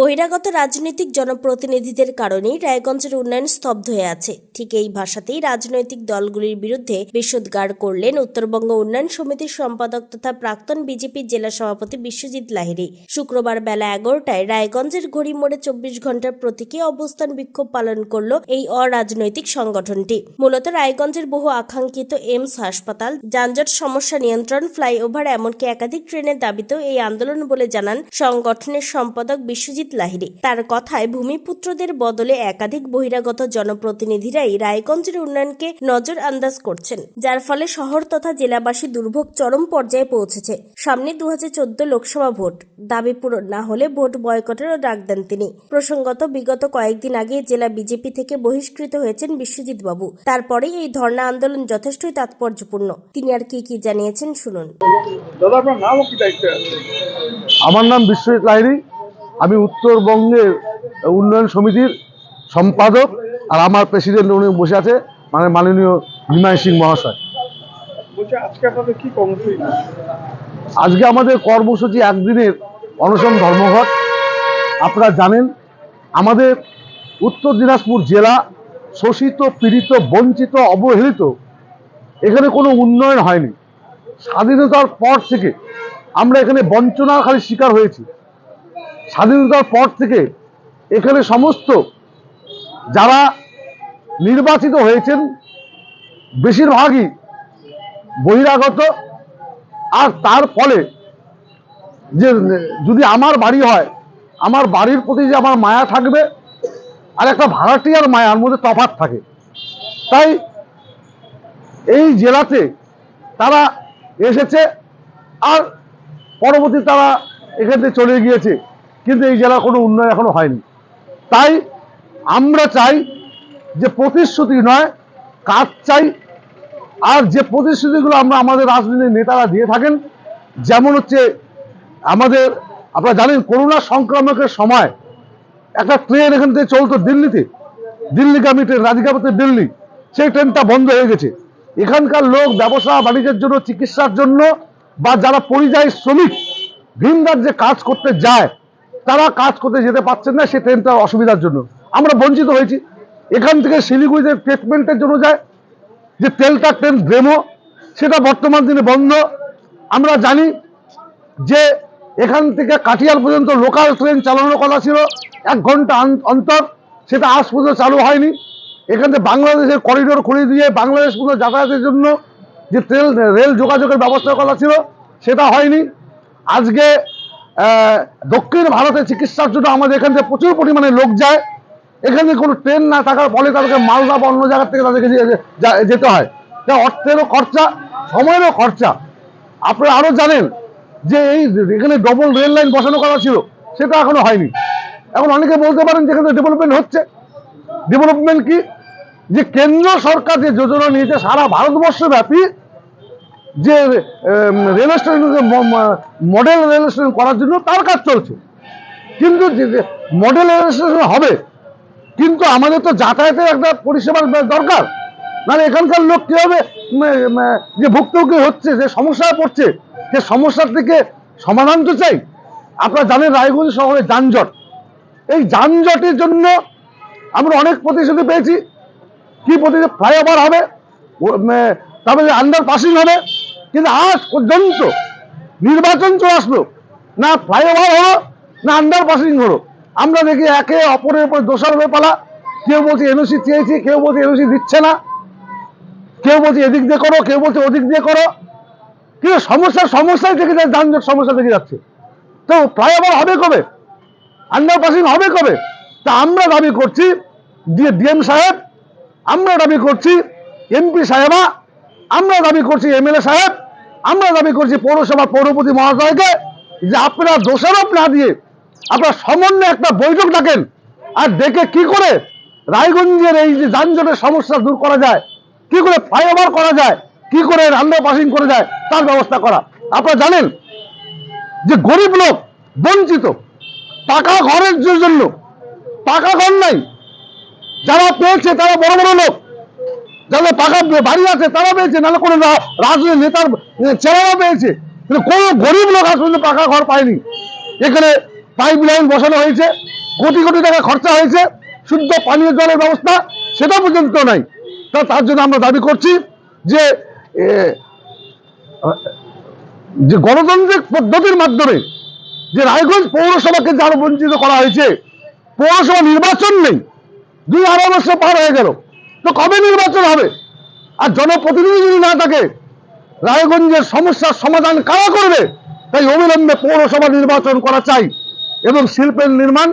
বহিরাগত রাজনৈতিক জনপ্রতিনিধিদের কারণেই রায়গঞ্জের উন্নয়ন স্তব্ধ হয়ে আছে। ঠিক এই ভাষাতেই রাজনৈতিক দলগুলির বিরুদ্ধে বিশুদ্গার করলেন উত্তরবঙ্গ উন্নয়ন সমিতির সম্পাদক তথা প্রাক্তন বিজেপি জেলা সভাপতি বিশ্বজিৎ লাহিড়ী। শুক্রবার বেলা এগারোটায় রায়গঞ্জের ঘড়ি মোড়ে চব্বিশ ঘণ্টার প্রতীকে অবস্থান বিক্ষোভ পালন করল এই অরাজনৈতিক সংগঠনটি। মূলত রায়গঞ্জের বহু আকাঙ্ক্ষিত এমস হাসপাতাল, যানজট সমস্যা নিয়ন্ত্রণ, ফ্লাইওভার, এমনকি একাধিক ট্রেনের দাবিতেও এই আন্দোলন বলে জানান সংগঠনের সম্পাদক বিশ্বজিৎ লাহিড়ী। তার কথায় ভূমিপুত্রদের বদলে একাধিক বহিরাগত জনপ্রতিনিধিরাই রায়গঞ্জের উন্নয়নকে নজর আন্দাজ করছেন যার ফলে শহর তথা জেলাবাসী দুর্ভোগ চরম পর্যায়ে পৌঁছেছে। সামনে দু লোকসভা ভোট দাবি পূরণ না হলে ভোট বয়কটেরও ডাক দেন তিনি। প্রসঙ্গত বিগত কয়েকদিন আগে জেলা বিজেপি থেকে বহিষ্কৃত হয়েছেন বিশ্বজিৎ বাবু তারপরেই এই ধর্ণা আন্দোলন যথেষ্টই তাৎপর্যপূর্ণ। তিনি আর কি কি জানিয়েছেন শুনুন। দাদা আপনার নাম কি দায়িত্বে আমার নাম বিশ্বজিৎ লাহিড়ী। আমি উত্তরবঙ্গের উন্নয়ন সমিতির সম্পাদক আর আমার প্রেসিডেন্ট উনি বসে আছে মানে মাননীয় নিমাই সিং মহাশয়। আজকে আমাদের কর্মসূচি একদিনের অনশন ধর্মঘট। আপনারা জানেন আমাদের উত্তর দিনাজপুর জেলা শোষিত পীড়িত বঞ্চিত অবহেলিত এখানে কোনো উন্নয়ন হয়নি। স্বাধীনতার পর থেকে আমরা এখানে বঞ্চনার খালি শিকার হয়েছি। স্বাধীনতার পর থেকে এখানে সমস্ত যারা নির্বাচিত হয়েছেন, বেশিরভাগই বহিরাগত। আর তার ফলে যে যদি আমার বাড়ি হয়, আমার বাড়ির প্রতি যে আমার মায়া থাকবে, আর একটা ভাড়াটিয়ার মায়ার মধ্যে তফাৎ থাকে। তাই এই জেলাতে তারা এসেছে, আর পরবর্তী তারা এখান থেকে চলে গিয়েছে। কিন্তু এই জেলার কোনো উন্নয়ন এখনও হয়নি। তাই আমরা চাই যে প্রতিশ্রুতি নয়, কাজ চাই, আর যে প্রতিশ্রুতিগুলো আমরা আমাদের রাজনৈতিক নেতারা দিয়ে থাকেন, যেমন হচ্ছে আমাদের, আপনারা জানেন করোনা সংক্রামকের সময় একটা ট্রেন এখান থেকে চলতো দিল্লিতে। দিল্লিগামী ট্রেন রাধিকাপতি দিল্লি। সেই ট্রেনটা বন্ধ হয়ে গেছে। এখানকার লোক ব্যবসা, বাণিজ্যের জন্য, চিকিৎসার জন্য, বা যারা পরিযায়ী শ্রমিক ভিন রাজ্যে কাজ করতে যায় তারা কাজ করতে যেতে পারছেন না সেই ট্রেনটার অসুবিধার জন্য। আমরা বঞ্চিত হয়েছি। এখান থেকে শিলিগুড়িতে ট্রিটমেন্টের জন্য যায়। যে তেলটা ট্রেন ড্রেমো সেটা বর্তমান দিনে বন্ধ। আমরা জানি যে এখান থেকে কাটিয়াল পর্যন্ত লোকাল ট্রেন চালানোর কথা ছিল। এক ঘণ্টা অন্তর। সেটা আজ পর্যন্ত চালু হয়নি। এখান থেকে বাংলাদেশের করিডোর খুলে দিয়ে বাংলাদেশ পর্যন্ত যাতায়াতের জন্য যে ট্রেন রেল যোগাযোগের ব্যবস্থা করা ছিল, সেটা হয়নি। আজকে দক্ষিণ ভারতে চিকিৎসার জন্য আমাদের এখান থেকে প্রচুর পরিমাণে লোক যায়। এখানে কোনো ট্রেন না থাকার ফলে তাদেরকে মালদা বা অন্য জায়গার থেকে তাদেরকে যেতে হয়। তা অর্থেরও খরচা, সময়েরও খরচা। আপনারা আরও জানেন যে এই এখানে ডবল রেল লাইন বসানো করা ছিল, সেটা এখনও হয়নি। এখন অনেকে বলতে পারেন যে এখানে ডেভেলপমেন্ট হচ্ছে। ডেভেলপমেন্ট কি? যে কেন্দ্র সরকার যে যোজনা নিয়েছে, সারা ভারতবর্ষ ব্যাপী যে rail station model rail station করার জন্য তার কাজ চলছে। কিন্তু মডেল রেল স্টেশন হবে কিন্তু আমাদের তো যাতায়াতের একটা পরিষেবার দরকার। নাহলে এখানকার লোক কীভাবে উম, যে ভুক্তভোগী হচ্ছে যে সমস্যায় পড়ছে সে সমস্যার থেকে সমাধান তো চাই। আপনারা জানেন রায়গঞ্জ শহরে যানজট। এই যানজটের জন্য আমরা অনেক প্রতিশ্রুতি পেয়েছি। কি প্রতিশ্রুতি? ফ্লাইওভার হবে তারপরে আন্ডার পাসিং হবে কিন্তু আজ পর্যন্ত নির্বাচন চলে আসলো। না ফ্লাইওভার হলো, না আন্ডার পাসিং হলো। আমরা দেখি একে অপরের উপর দোষারোপে পালা। কেউ বলছে এনওসি চেয়েছি, কেউ বলছে এনওসি দিচ্ছে না। কেউ বলছে এদিক দিয়ে করো, কেউ বলছে ওদিক দিয়ে করো। কিন্তু সমস্যার সমস্যাই দেখে যায়, যানজট সমস্যা দেখে যাচ্ছে। তো ফ্লাইওভার হবে কবে? আন্ডার পাসিং হবে কবে? তা আমরা দাবি করছি ডিএম সাহেব, আমরা দাবি করছি এমপি সাহেবা, আমরা দাবি করছি এমএলএ সাহেব আমরা দাবি করছি পৌরসভা পৌরপতি মহাশয়কে যে আপনারা দোষারোপ না দিয়ে আপনারা সমন্বয়ে একটা বৈঠক ডাকেন আর দেখে কি করে রায়গঞ্জের এই যে যানজটের সমস্যা দূর করা যায়, কি করে ফ্লাইওভার করা যায়, কি করে আন্ডার পাসিং করে যায়, তার ব্যবস্থা করা। আপনারা জানেন যে গরিব লোক, বঞ্চিত, পাকা ঘরের জন্য, পাকা ঘর নাই। যারা পেয়েছে তারা বড় বড় লোক। যাদের পাকা বাড়ি আছে, তারা পেয়েছে, নাহলে কোনো রা- রাজনৈতিক নেতার ছেলেরা পেয়েছে। কিন্তু কোনো গরিব লোক আজ পর্যন্ত পাকা ঘর পায়নি। এখানে পাইপ লাইন বসানো হয়েছে, কোটি কোটি টাকা খরচা হয়েছে, শুদ্ধ পানীয় জলের ব্যবস্থা, সেটা পর্যন্ত নাই। তা তার জন্য আমরা দাবি করছি যে যে গণতান্ত্রিক পদ্ধতির মাধ্যমে যে রায়গঞ্জ পৌরসভাকে যারা বঞ্চিত করা হয়েছে, পৌরসভা নির্বাচন নেই। দুই আড়াই বছর পার হয়ে গেল। তো কবে নির্বাচন হবে? আর জনপ্রতিনিধি যদি না থাকে, রায়গঞ্জের সমস্যার সমাধান কারা করবে? তাই অবিলম্বে পৌরসভা নির্বাচন করা চাই এবং শিল্পের নির্মাণ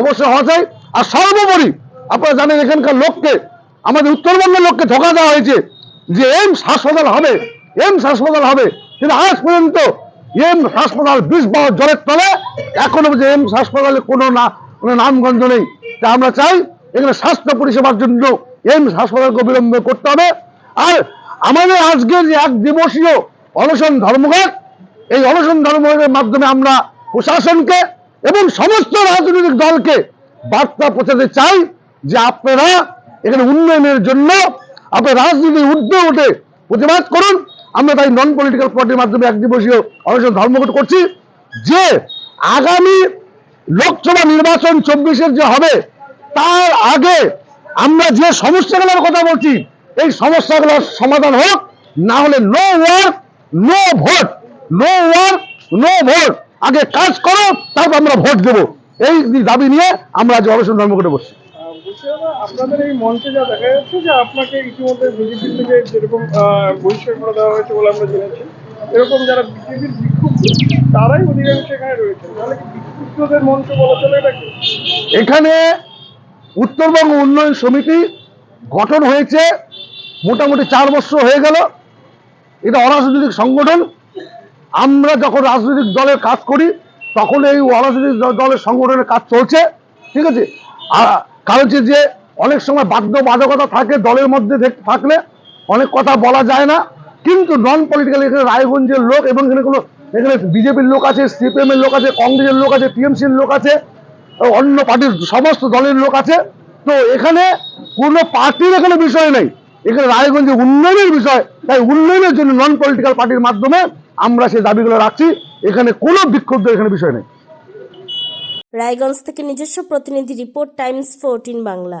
অবশ্যই হওয়া চাই। আর সর্বোপরি আপনারা জানেন, এখানকার লোককে, আমাদের উত্তরবঙ্গের লোককে ধোকা দেওয়া হয়েছে যে এমস হাসপাতাল হবে এমস হাসপাতাল হবে। কিন্তু আজ পর্যন্ত এমস হাসপাতাল বিষ বাওয়ার জলের তলে এখনও যে এমস হাসপাতালে কোনো না, কোনো নামগন্ধ নেই। তা আমরা চাই, এখানে স্বাস্থ্য পরিষেবার জন্য এমস হাসপাতালকে অবিলম্বে করতে হবে। আর আমাদের আজকের যে এক দিবসীয় অনশন ধর্মঘট, এই অনশন ধর্মঘটের মাধ্যমে আমরা প্রশাসনকে এবং সমস্ত রাজনৈতিক দলকে বার্তা পৌঁছাতে চাই যে আপনারা এখানে উন্নয়নের জন্য আপনার রাজনীতি ঊর্ধ্বে উঠে প্রতিবাদ করুন। আমরা তাই নন পলিটিক্যাল পার্টির মাধ্যমে এক দিবসীয় অনশন ধর্মঘট করছি যে আগামী লোকসভা নির্বাচন চব্বিশের যে হবে, তার আগে আমরা যে সমস্যাগুলোর কথা বলছি এই সমস্যাগুলোর সমাধান হোক না হলে no work no vote no work no vote আগে কাজ করো তারপর আমরা ভোট দেবো। এই দাবি নিয়ে আমরা আজ অবসর ধর্মঘটে বসছি। আপনাদের এই মঞ্চে যা দেখা যাচ্ছে যে আপনাকে ইতিমধ্যে বিজেপি থেকে যেরকম বহিষ্কার করে দেওয়া হয়েছে বলে আমরা জেনেছি এরকম যারা বিজেপির বিক্ষুব্ধ তারাই অধিকাংশ এখানে রয়েছে। তাহলে বিক্ষুব্ধদের মঞ্চ বলা চলে এটাকে এখানে উত্তরবঙ্গ উন্নয়ন সমিতি গঠন হয়েছে মোটামুটি চার বছর হয়ে গেল। এটা অরাজনৈতিক সংগঠন। আমরা যখন রাজনৈতিক দলের কাজ করি, তখন এই অরাজনৈতিক দলের সংগঠনের কাজ চলছে। ঠিক আছে? কারণ হচ্ছে যে অনেক সময় বাধ্যবাধকতা থাকে দলের মধ্যে থাকলে। অনেক কথা বলা যায় না। কিন্তু নন পলিটিক্যাল এখানে রায়গঞ্জের লোক এবং এখানে কোনো এখানে বিজেপির লোক আছে সিপিএম এর লোক আছে, কংগ্রেসের লোক আছে, টিএমসির লোক আছে। অন্য পার্টির সমস্ত দলের লোক আছে। তো এখানে কোনো পার্টির এখানে বিষয় নেই। এখানে রায়গঞ্জে উন্নয়নের বিষয়, তাই উন্নয়নের জন্য নন পলিটিক্যাল পার্টির মাধ্যমে আমরা সেই দাবিগুলো রাখছি। এখানে কোনো বিক্ষুব্ধ এখানে বিষয় নেই। রায়গঞ্জ থেকে নিজস্ব প্রতিনিধি রিপোর্ট, টাইমস ফোরটিন বাংলা।